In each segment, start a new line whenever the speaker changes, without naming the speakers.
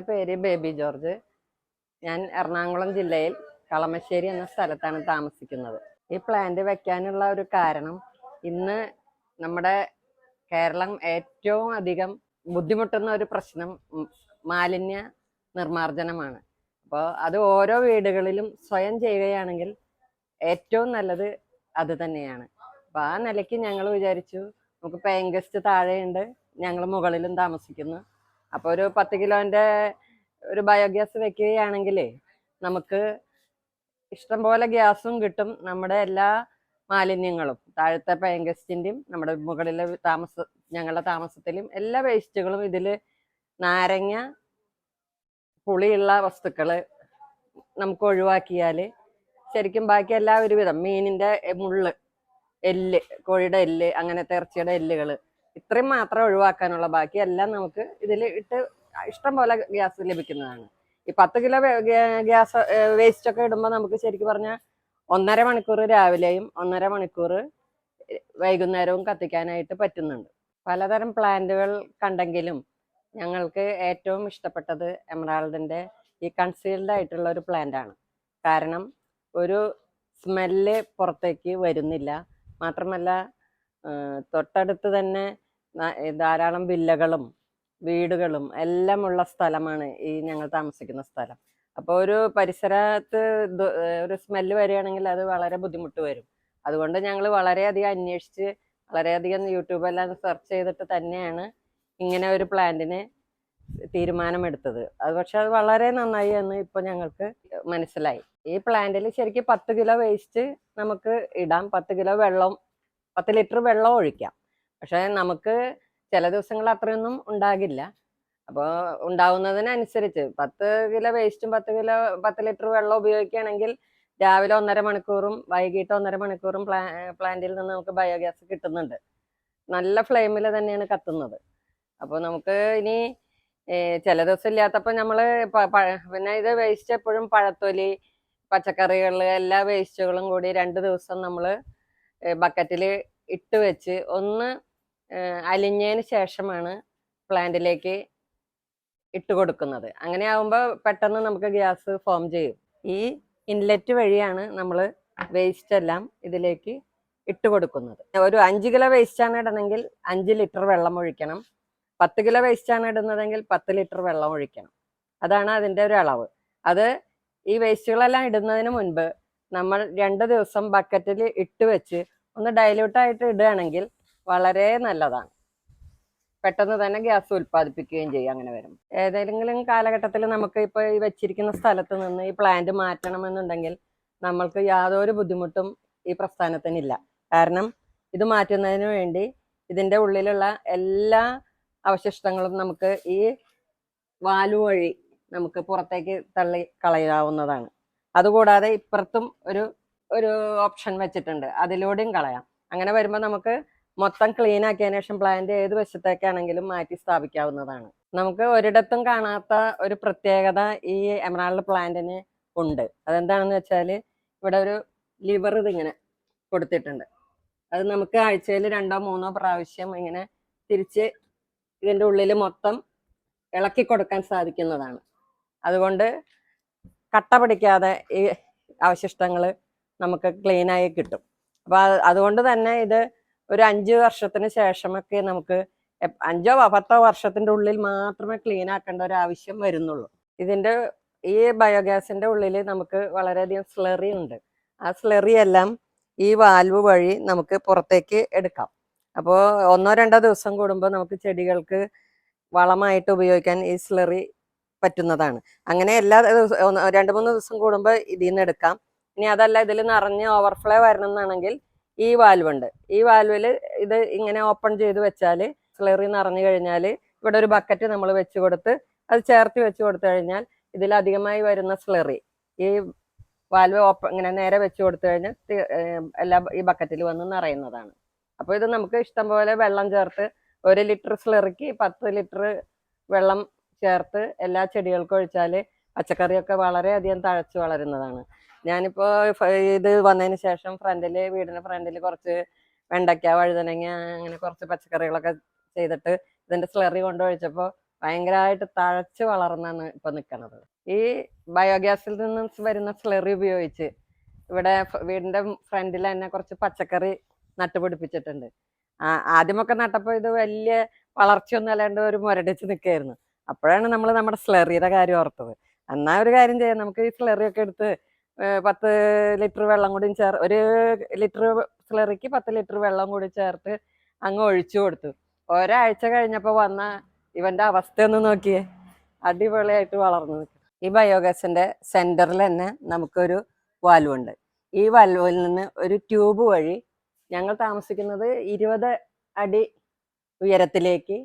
എന്റെ പേര് baby George. ഞാൻ എറണാകുളം ജില്ലയിൽ കളമശ്ശേരി എന്ന സ്ഥലത്താണ് താമസിക്കുന്നത്. ഈ പ്ലാന്റ് വെക്കാനുള്ള ഒരു കാരണം ഇന്ന് നമ്മുടെ കേരളം ഏറ്റവും അധികം ബുദ്ധിമുട്ടുന്ന ഒരു പ്രശ്നം മാലിന്യ നിർമ്മാർജനമാണ്. അപ്പോൾ അത് ഓരോ വീടുകളിലും സ്വയം ചെയ്യുകയാണെങ്കിൽ ഏറ്റവും നല്ലത് അത് തന്നെയാണ്. അപ്പോൾ ആ നിലയ്ക്ക് ഞങ്ങൾ വിചാരിച്ചു നമുക്ക് പേങ്കസ്റ്റ് താഴെയുണ്ട് ഞങ്ങൾ മുകളിലും താമസിക്കുന്നു. അപ്പോൾ ഒരു പത്ത് കിലോന്റെ ഒരു ബയോഗ്യാസ് വെക്കുകയാണെങ്കിൽ നമുക്ക് ഇഷ്ടംപോലെ ഗ്യാസും കിട്ടും നമ്മുടെ എല്ലാ മാലിന്യങ്ങളും. താഴത്തെ പേയിങ് ഗസ്റ്റിന്റെയും നമ്മുടെ മുകളിലെ താമസ ഞങ്ങളുടെ താമസത്തിലും എല്ലാ വേസ്റ്റുകളും ഇതിൽ നാരങ്ങ പുളിയുള്ള വസ്തുക്കൾ നമുക്ക് ഒഴിവാക്കിയാൽ ശരിക്കും ബാക്കി എല്ലാ ഒരുവിധം മീനിന്റെ മുള്ള് എല്ല് കോഴിയുടെ എല്ല് അങ്ങനത്തെ ഇറച്ചിയുടെ എല്ലുകൾ ഇത്രയും മാത്രം ഒഴിവാക്കാനുള്ള ബാക്കി എല്ലാം നമുക്ക് ഇതിൽ ഇട്ട് ഇഷ്ടം പോലെ ഗ്യാസ് ലഭിക്കുന്നതാണ്. ഈ പത്ത് കിലോ ഗ്യാസ് വേസ്റ്റ് ഒക്കെ ഇടുമ്പോൾ നമുക്ക് ശരിക്കും പറഞ്ഞാൽ ഒന്നര മണിക്കൂർ രാവിലെയും ഒന്നര മണിക്കൂർ വൈകുന്നേരവും കത്തിക്കാനായിട്ട് പറ്റുന്നുണ്ട്. പലതരം പ്ലാന്റുകൾ കണ്ടെങ്കിലും ഞങ്ങൾക്ക് ഏറ്റവും ഇഷ്ടപ്പെട്ടത് എമറാൾഡിന്റെ ഈ കൺസീൽഡ് ആയിട്ടുള്ള ഒരു പ്ലാന്റ് ആണ്. കാരണം ഒരു സ്മെല്ല് പുറത്തേക്ക് വരുന്നില്ല. മാത്രമല്ല തൊട്ടടുത്ത് തന്നെ ധാരാളം വില്ലകളും വീടുകളും എല്ലാം ഉള്ള സ്ഥലമാണ് ഈ ഞങ്ങൾ താമസിക്കുന്ന സ്ഥലം. അപ്പോൾ ഒരു പരിസരത്ത് ഒരു സ്മെല്ല് വരികയാണെങ്കിൽ അത് വളരെ ബുദ്ധിമുട്ട് വരും. അതുകൊണ്ട് ഞങ്ങൾ വളരെയധികം അന്വേഷിച്ച് വളരെയധികം യൂട്യൂബെല്ലാം സെർച്ച് ചെയ്തിട്ട് തന്നെയാണ് ഇങ്ങനെ ഒരു പ്ലാന്റിന് തീരുമാനമെടുത്തത്. അത് പക്ഷെ അത് വളരെ നന്നായി എന്ന് ഇപ്പോൾ ഞങ്ങൾക്ക് മനസ്സിലായി. ഈ പ്ലാന്റിൽ ശരിക്കും പത്ത് കിലോ വേസ്റ്റ് നമുക്ക് ഇടാം. പത്ത് കിലോ വെള്ളം പത്ത് ലിറ്റർ വെള്ളം ഒഴിക്കാം. പക്ഷെ നമുക്ക് ചില ദിവസങ്ങൾ അത്രയൊന്നും ഉണ്ടാകില്ല. അപ്പോൾ ഉണ്ടാവുന്നതിനനുസരിച്ച് പത്ത് കിലോ വേസ്റ്റും പത്ത് കിലോ പത്ത് ലിറ്റർ വെള്ളം ഉപയോഗിക്കുകയാണെങ്കിൽ രാവിലെ ഒന്നര മണിക്കൂറും വൈകിട്ട് ഒന്നര മണിക്കൂറും പ്ലാ പ്ലാന്റിൽ നിന്ന് നമുക്ക് ബയോഗ്യാസ് കിട്ടുന്നുണ്ട്. നല്ല ഫ്ലെയിമിൽ തന്നെയാണ് കത്തുന്നത്. അപ്പോൾ നമുക്ക് ഇനി ചില ദിവസം ഇല്ലാത്തപ്പോൾ നമ്മൾ പിന്നെ ഇത് വേസ്റ്റ് എപ്പോഴും പഴത്തൊലി പച്ചക്കറികൾ എല്ലാ വേസ്റ്റുകളും കൂടി രണ്ട് ദിവസം നമ്മൾ ബക്കറ്റിൽ ഇട്ട് വെച്ച് ഒന്ന് അലിഞ്ഞതിന് ശേഷമാണ് പ്ലാന്റിലേക്ക് ഇട്ട് കൊടുക്കുന്നത്. അങ്ങനെ ആകുമ്പോൾ പെട്ടെന്ന് നമുക്ക് ഗ്യാസ് ഫോം ചെയ്യും. ഈ ഇൻലെറ്റ് വഴിയാണ് നമ്മൾ വേസ്റ്റ് എല്ലാം ഇതിലേക്ക് ഇട്ട് കൊടുക്കുന്നത്. ഒരു അഞ്ച് കിലോ വേസ്റ്റ് ആണ് ഇടണമെങ്കിൽ അഞ്ച് ലിറ്റർ വെള്ളം ഒഴിക്കണം. പത്ത് കിലോ വേസ്റ്റ് ആണ് ഇടുന്നതെങ്കിൽ പത്ത് ലിറ്റർ വെള്ളം ഒഴിക്കണം. അതാണ് അതിന്റെ ഒരു അളവ്. അത് ഈ വേസ്റ്റുകളെല്ലാം ഇടുന്നതിന് മുൻപ് നമ്മൾ രണ്ട് ദിവസം ബക്കറ്റിൽ ഇട്ട് വെച്ച് ഒന്ന് ഡൈല്യൂട്ടായിട്ട് ഇടുകയാണെങ്കിൽ വളരെ നല്ലതാണ്. പെട്ടെന്ന് തന്നെ ഗ്യാസ് ഉൽപ്പാദിപ്പിക്കുകയും ചെയ്യും അങ്ങനെ വരും ഏതെങ്കിലും കാലഘട്ടത്തിൽ നമുക്ക് ഇപ്പോൾ ഈ വെച്ചിരിക്കുന്ന സ്ഥലത്ത് നിന്ന് ഈ പ്ലാന്റ് മാറ്റണമെന്നുണ്ടെങ്കിൽ നമ്മൾക്ക് യാതൊരു ബുദ്ധിമുട്ടും ഈ പ്രസ്ഥാനത്തിനില്ല. കാരണം ഇത് മാറ്റുന്നതിന് വേണ്ടി ഇതിന്റെ ഉള്ളിലുള്ള എല്ലാ അവശിഷ്ടങ്ങളും നമുക്ക് ഈ വാലു വഴി നമുക്ക് പുറത്തേക്ക് തള്ളി കളയാവുന്നതാണ്. അതുകൂടാതെ ഇപ്പുറത്തും ഒരു ഒരു ഓപ്ഷൻ വെച്ചിട്ടുണ്ട്. അതിലൂടെയും കളയാം. അങ്ങനെ വരുമ്പോൾ നമുക്ക് മൊത്തം ക്ലീൻ ആക്കിയതിനു ശേഷം പ്ലാന്റ് ഏത് വശത്തേക്കാണെങ്കിലും മാറ്റി സ്ഥാപിക്കാവുന്നതാണ്. നമുക്ക് ഒരിടത്തും കാണാത്ത ഒരു പ്രത്യേകത ഈ എമറാൾഡ് പ്ലാന്റിന് ഉണ്ട്. അതെന്താണെന്ന് വെച്ചാൽ ഇവിടെ ഒരു ലിവർ ഇതിങ്ങനെ കൊടുത്തിട്ടുണ്ട്. അത് നമുക്ക് ആഴ്ചയിൽ രണ്ടോ മൂന്നോ പ്രാവശ്യം ഇങ്ങനെ തിരിച്ച് ഇതിന്റെ ഉള്ളിൽ മൊത്തം ഇളക്കി കൊടുക്കാൻ സാധിക്കുന്നതാണ്. അതുകൊണ്ട് കട്ട പിടിക്കാതെ ഈ അവശിഷ്ടങ്ങൾ നമുക്ക് ക്ലീനായി കിട്ടും. അപ്പോൾ അതുകൊണ്ട് തന്നെ ഇത് ഒരു അഞ്ച് വർഷത്തിന് ശേഷമൊക്കെ നമുക്ക് അഞ്ചോ പത്തോ വർഷത്തിന്റെ ഉള്ളിൽ മാത്രമേ ക്ലീൻ ആക്കേണ്ട ഒരു ആവശ്യം വരുന്നുള്ളൂ. ഇതിന്റെ ഈ ബയോഗ്യാസിന്റെ ഉള്ളിൽ നമുക്ക് വളരെയധികം സ്ലറി ഉണ്ട്. ആ സ്ലറി എല്ലാം ഈ വാൽവ് വഴി നമുക്ക് പുറത്തേക്ക് എടുക്കാം. അപ്പോൾ ഒന്നോ രണ്ടോ ദിവസം കൂടുമ്പോൾ നമുക്ക് ചെടികൾക്ക് വളമായിട്ട് ഉപയോഗിക്കാൻ ഈ സ്ലറി പറ്റുന്നതാണ്. അങ്ങനെ എല്ലാ ഒന്ന് രണ്ട് മൂന്ന് ദിവസം കൂടുമ്പോൾ ഇതിൽ നിന്ന് എടുക്കാം. ഇനി അതല്ല ഇതിൽ നിറഞ്ഞ് ഓവർഫ്ലോ വരണം എന്നാണെങ്കിൽ ഈ വാൽവ് ഉണ്ട്. ഈ വാൽവിൽ ഇത് ഇങ്ങനെ ഓപ്പൺ ചെയ്ത് വെച്ചാൽ സ്ലറി നിറഞ്ഞു കഴിഞ്ഞാൽ ഇവിടെ ഒരു ബക്കറ്റ് നമ്മൾ വെച്ച് കൊടുത്ത് അത് ചേർത്ത് വെച്ച് കൊടുത്തു കഴിഞ്ഞാൽ ഇതിലധികമായി വരുന്ന സ്ലറി ഈ വാൽവ് ഓപ്പൺ ഇങ്ങനെ നേരെ വെച്ച് കൊടുത്തു കഴിഞ്ഞാൽ എല്ലാ ഈ ബക്കറ്റിൽ വന്ന് നിറയുന്നതാണ്. അപ്പോൾ ഇത് നമുക്ക് ഇഷ്ടംപോലെ വെള്ളം ചേർത്ത് ഒരു ലിറ്റർ സ്ലറിക്ക് പത്ത് ലിറ്റർ വെള്ളം ചേർത്ത് എല്ലാ ചെടികൾക്കും ഒഴിച്ചാൽ പച്ചക്കറിയൊക്കെ വളരെയധികം തഴച്ചു വളരുന്നതാണ്. ഞാനിപ്പോൾ ഇത് വന്നതിന് ശേഷം ഫ്രണ്ടിൽ വീടിന്റെ ഫ്രണ്ടിൽ കുറച്ച് വെണ്ടയ്ക്ക വഴുതനങ്ങ അങ്ങനെ കുറച്ച് പച്ചക്കറികളൊക്കെ ചെയ്തിട്ട് ഇതിന്റെ സ്ലറി കൊണ്ട് ഒഴിച്ചപ്പോൾ ഭയങ്കരമായിട്ട് തഴച്ച് വളർന്നാണ് ഇപ്പൊ നിൽക്കുന്നത് ഈ ബയോഗ്യാസിൽ നിന്ന് വരുന്ന സ്ലറി ഉപയോഗിച്ച് ഇവിടെ വീടിന്റെ ഫ്രണ്ടിൽ തന്നെ കുറച്ച് പച്ചക്കറി നട്ടുപിടിപ്പിച്ചിട്ടുണ്ട് ആദ്യമൊക്കെ നട്ടപ്പോൾ ഇത് വലിയ വളർച്ചയൊന്നും അല്ലാണ്ട് ഒരു മുരടിച്ച് നിൽക്കുകയായിരുന്നു അപ്പോഴാണ് നമ്മൾ നമ്മുടെ സ്ലറിയുടെ കാര്യം ഓർത്തത്. എന്നാ ഒരു കാര്യം ചെയ്യാം നമുക്ക് ഈ സ്ലറി ഒക്കെ എടുത്ത് പത്ത് ലിറ്റർ വെള്ളം കൂടി ചേർ ഒരു ലിറ്റർ സ്ലറിക്ക് പത്ത് ലിറ്റർ വെള്ളം കൂടി ചേർത്ത് അങ്ങ് ഒഴിച്ചു കൊടുത്തു. ഒരാഴ്ച കഴിഞ്ഞപ്പോൾ വന്ന ഇവന്റെ അവസ്ഥ ഒന്ന് നോക്കിയേ. അടിപൊളിയായിട്ട് വളർന്നു ഈ ബയോഗ്യാസിന്റെ സെന്ററിൽ തന്നെ നമുക്കൊരു വാൽവുണ്ട് ഈ വാൽവിൽ നിന്ന് ഒരു ട്യൂബ് വഴി ഞങ്ങൾ താമസിക്കുന്നത് ഇരുപത് അടി ഉയരത്തിലേക്ക്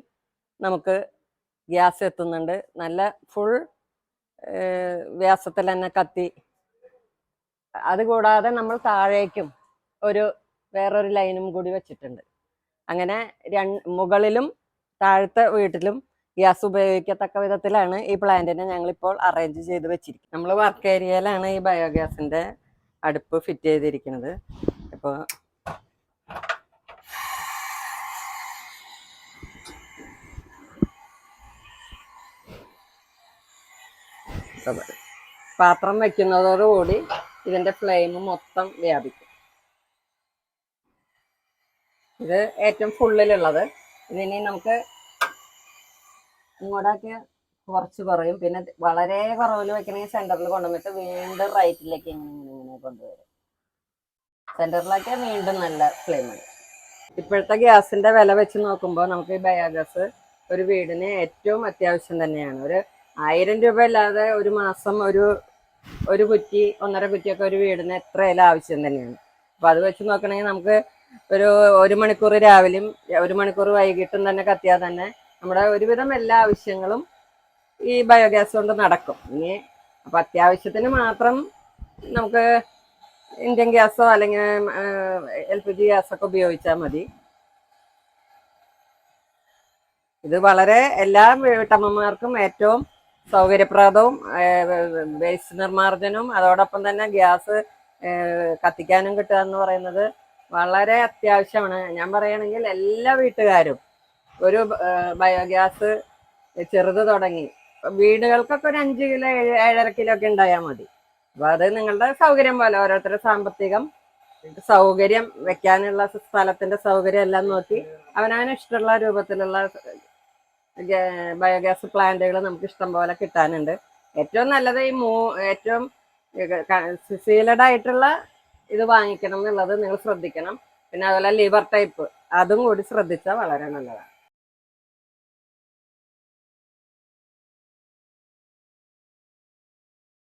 നമുക്ക് ഗ്യാസ് എത്തുന്നുണ്ട്. നല്ല ഫുൾ വ്യാസത്തിൽ തന്നെ കത്തി അതുകൂടാതെ നമ്മൾ താഴേക്കും ഒരു വേറൊരു ലൈനും കൂടി വെച്ചിട്ടുണ്ട്. അങ്ങനെ മുകളിലും താഴത്തെ വീട്ടിലും ഗ്യാസ് ഉപയോഗിക്കത്തക്ക വിധത്തിലാണ് ഈ പ്ലാന്റിനെ ഞങ്ങളിപ്പോൾ അറേഞ്ച് ചെയ്ത് വെച്ചിരിക്കുന്നത്. നമ്മൾ വർക്ക് ഏരിയയിലാണ് ഈ ബയോഗ്യാസിന്റെ അടുപ്പ് ഫിറ്റ് ചെയ്തിരിക്കുന്നത്. ഇപ്പോൾ പാത്രം വെക്കുന്നതോടുകൂടി ഇതിന്റെ ഫ്ലെയിം മൊത്തം വ്യാപിക്കും. ഇത് ഏറ്റവും ഫുള്ളിലുള്ളത് ഇതിനി നമുക്ക് ഇങ്ങോട്ടൊക്കെ കുറച്ച് കുറയും. പിന്നെ വളരെ കുറവിൽ വെക്കണമെങ്കിൽ സെന്ററിൽ കൊണ്ടുവന്നിട്ട് വീണ്ടും റൈറ്റിലേക്ക് ഇങ്ങനെ ഇങ്ങനെ ഇങ്ങനെ കൊണ്ടുവരും. സെന്ററിലൊക്കെ വീണ്ടും നല്ല ഫ്ലെയിം ഉണ്ട് ഇപ്പോഴത്തെ ഗ്യാസിന്റെ വില വെച്ച് നോക്കുമ്പോൾ നമുക്ക് ഈ ബയോഗ്യാസ് ഒരു വീടിന് ഏറ്റവും അത്യാവശ്യം തന്നെയാണ്. ഒരു ആയിരം രൂപ അല്ലാതെ ഒരു മാസം ഒരു ഒരു കുറ്റി ഒന്നര കുറ്റിയൊക്കെ ഒരു വീടിന് എത്രയായാലും ആവശ്യം തന്നെയാണ്. അപ്പൊ അത് വെച്ച് നോക്കണമെങ്കിൽ നമുക്ക് ഒരു ഒരു മണിക്കൂർ രാവിലെയും ഒരു മണിക്കൂർ വൈകിട്ടും തന്നെ കത്തിയാൽ തന്നെ നമ്മുടെ ഒരുവിധം എല്ലാ ആവശ്യങ്ങളും ഈ ബയോഗ്യാസ് കൊണ്ട് നടക്കും. ഇനി അപ്പൊ അത്യാവശ്യത്തിന് മാത്രം നമുക്ക് ഇന്ത്യൻ ഗ്യാസോ അല്ലെങ്കിൽ എൽ പി ജി ഗ്യാസൊക്കെ ഉപയോഗിച്ചാൽ മതി. ഇത് വളരെ എല്ലാ വീട്ടമ്മമാർക്കും ഏറ്റവും സൗകര്യപ്രദവും വേസ്റ്റ് നിർമ്മാർജനവും അതോടൊപ്പം തന്നെ ഗ്യാസ് കത്തിക്കാനും കിട്ടുക എന്ന് പറയുന്നത് വളരെ അത്യാവശ്യമാണ്. ഞാൻ പറയുകയാണെങ്കിൽ എല്ലാ വീട്ടുകാരും ഒരു ബയോഗ്യാസ് ചെറുത് തുടങ്ങി. വീടുകൾക്കൊക്കെ ഒരു അഞ്ച് കിലോ ഏഴ് ഏഴര കിലോ ഒക്കെ ഉണ്ടായാൽ മതി. അപ്പൊ അത് നിങ്ങളുടെ സൗകര്യം പോലെ ഓരോരുത്തരുടെ സാമ്പത്തികം സൗകര്യം വെക്കാനുള്ള സ്ഥലത്തിന്റെ സൗകര്യം എല്ലാം നോക്കി അവനവന് ഇഷ്ടമുള്ള രൂപത്തിലുള്ള ബയോഗ്യാസ് പ്ലാന്റുകൾ നമുക്ക് ഇഷ്ടം പോലെ കിട്ടാനുണ്ട്. ഏറ്റവും നല്ലത് ഈ മൂ ഏറ്റവും സീലഡ് ആയിട്ടുള്ള ഇത് വാങ്ങിക്കണം എന്നുള്ളത് നിങ്ങൾ ശ്രദ്ധിക്കണം. പിന്നെ അതുപോലെ ലിവർ ടൈപ്പ് അതും കൂടി ശ്രദ്ധിച്ചാൽ വളരെ നല്ലതാണ്.